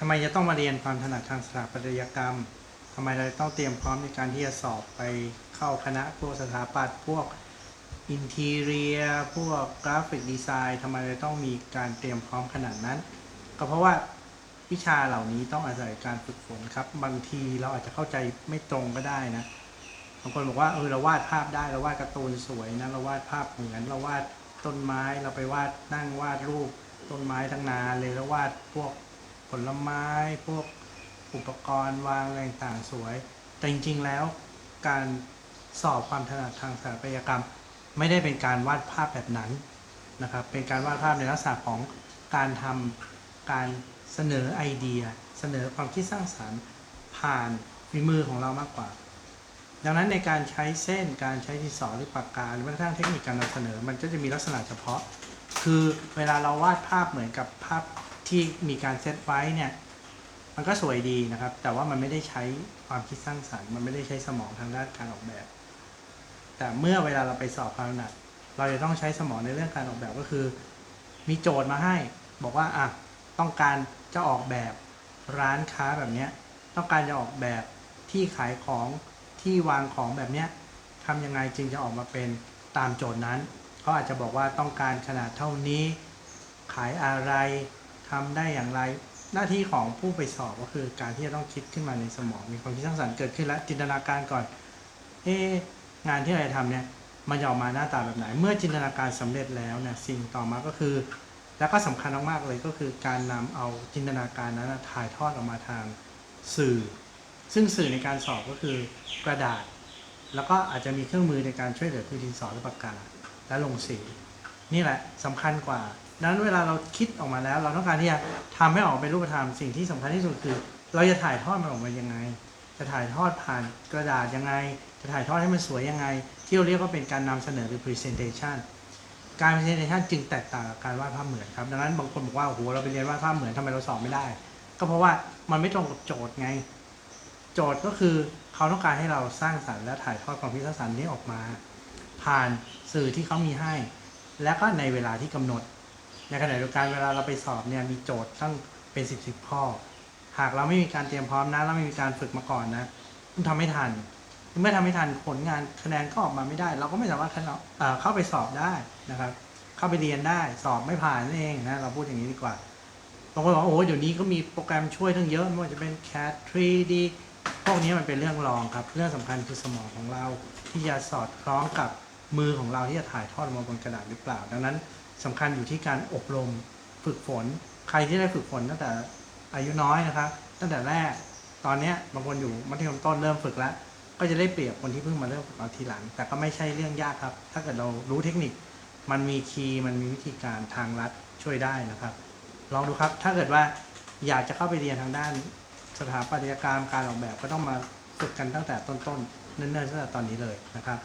ทำไมจะต้องมาเรียนความถนัดทางสถาปัตยกรรมทำไมเราต้องเตรียมพร้อมในการที่จะสอบไปเข้าคณะพวกสถาปัตย์พวกอินทีเรียพวกกราฟิกดีไซน์ทำไมเราต้องมีการเตรียมพร้อมขนาดนั้น ก็เพราะว่าวิชาเหล่านี้ต้องอาศัยการฝึกฝนครับ บางทีเราอาจจะเข้าใจไม่ตรงก็ได้นะบางคนบอกว่าเออเราวาดภาพได้เราวาดการ์ตูนสวยนะเราวาดภาพเหมือนเราวาดต้นไม้เราไปวาดนั่งวาดรูปต้นไม้ทั้งนานเลยแล้ววาดพวก ผลไม้พวกอุปกรณ์วางอะไรต่างสวย แต่จริงๆแล้วการสอบความถนัดทางสถาปัตยกรรม ไม่ได้เป็นการวาดภาพแบบนั้นนะครับ เป็นการวาดภาพในลักษณะของการทำการเสนอไอเดีย เสนอความคิดสร้างสรรค์ผ่านฝีมือของเรามากกว่า ดังนั้นในการใช้เส้นการใช้ดินสอหรือปากกาหรือแม้กระทั่งเทคนิคการนำเสนอ มันก็จะมีลักษณะเฉพาะ คือเวลาเราวาดภาพเหมือนกับภาพ ที่มีการเซตไว้เนี่ย มันก็สวยดีนะครับ แต่ว่ามันไม่ได้ใช้ความคิดสร้างสรรค์มันไม่ได้ใช้สมองทางด้านการออกแบบ แต่เมื่อเวลาเราไปสอบความถนัดเราจะต้องใช้สมองในเรื่องการออกแบบก็คือ มีโจทย์มาให้ บอกว่าอะต้องการจะออกแบบร้านค้าแบบเนี้ยต้องการจะออกแบบที่ขายของที่วางของแบบเนี้ยทำยังไงจึงจะออกมาเป็นตามโจทย์นั้นเขาอาจจะบอกว่าต้องการขนาดเท่านี้ ขายอะไร ทำได้อย่างไร หน้าที่ของผู้ไปสอบก็คือการที่จะต้องคิดขึ้นมาในสมอง มีความคิดสร้างสรรค์เกิดขึ้นและจินตนาการก่อน เอ๊งานที่เราจะทำเนี่ยมันจะออกมาหน้าตาแบบไหน เมื่อจินตนาการสำเร็จแล้วเนี่ยสิ่งต่อมาก็คือ แล้วก็สำคัญมากๆเลยก็คือการนำเอาจินตนาการนั้นถ่ายทอดออกมาทางสื่อ ซึ่งสื่อในการสอบก็คือกระดาษ แล้วก็อาจจะมีเครื่องมือในการช่วยเหลือคือดินสอหรือปากกาและลงสี นี่แหละสำคัญกว่าดังนั้นเวลาเราคิดออกมาแล้ว เราต้องการที่จะทำให้ออกเป็นรูปธรรมสิ่งที่สำคัญที่สุดคือ เราจะถ่ายทอดมันออกมายังไง จะถ่ายทอดผ่านกระดาษยังไง จะถ่ายทอดให้มันสวยยังไง ที่เราเรียกว่าเป็นการนำเสนอหรือ presentation การ presentation จึงแตกต่างกับการวาดภาพเหมือนครับ ดังนั้นบางคนบอกว่าโอ้โหเราไปเรียนวาดภาพเหมือนทำไมเราสอบไม่ได้ ก็เพราะว่ามันไม่ตรงกับโจทย์ไง โจทย์ก็คือเขาต้องการให้เราสร้างสรรค์และถ่ายทอดความคิดสร้างสรรค์นี้ออกมา ผ่านสื่อที่เขามีให้ และก็ในเวลาที่กำหนด ในขณะเดียวกันเวลาเราไปสอบเนี่ยมีโจทย์ตั้งเป็นสิบสิบข้อ หากเราไม่มีการเตรียมพร้อมนะเราไม่มีการฝึกมาก่อนนะมันทำไม่ทันเมื่อทำไม่ทันผลงานคะแนนก็ออกมาไม่ได้ เราก็ไม่สามารถเข้าเข้าไปสอบได้นะครับ เข้าไปเรียนได้สอบไม่ผ่านนั่นเองนะเราพูดอย่างนี้ดีกว่าบางคนบอกโอ้โหเดี๋ยวนี้ก็มีโปรแกรมช่วยทั้งเยอะไม่ว่าจะเป็น CAD 3D พวกนี้มันเป็นเรื่องรองครับ เรื่องสำคัญคือสมองของเราที่จะสอดคล้องกับ มือของเราที่จะถ่ายทอดออกมาบนกระดาษหรือเปล่า ดังนั้นสำคัญอยู่ที่การอบรมฝึกฝน ใครที่ได้ฝึกฝนตั้งแต่อายุน้อยนะครับตั้งแต่แรกตอนนี้บางคนอยู่มัธยมต้นเริ่มฝึกแล้ว ก็จะได้เปรียบคนที่เพิ่งมาเริ่มฝึกเอาทีหลัง แต่ก็ไม่ใช่เรื่องยากครับ ถ้าเกิดเรารู้เทคนิค มันมีคีย์มันมีวิธีการทางลัดช่วยได้นะครับ ลองดูครับถ้าเกิดว่าอยากจะเข้าไปเรียนทางด้านสถาปัตยกรรมการออกแบบก็ต้องมาฝึกกันตั้งแต่ต้นๆเนิ่นๆตั้งแต่ตอนนี้เลยนะครับ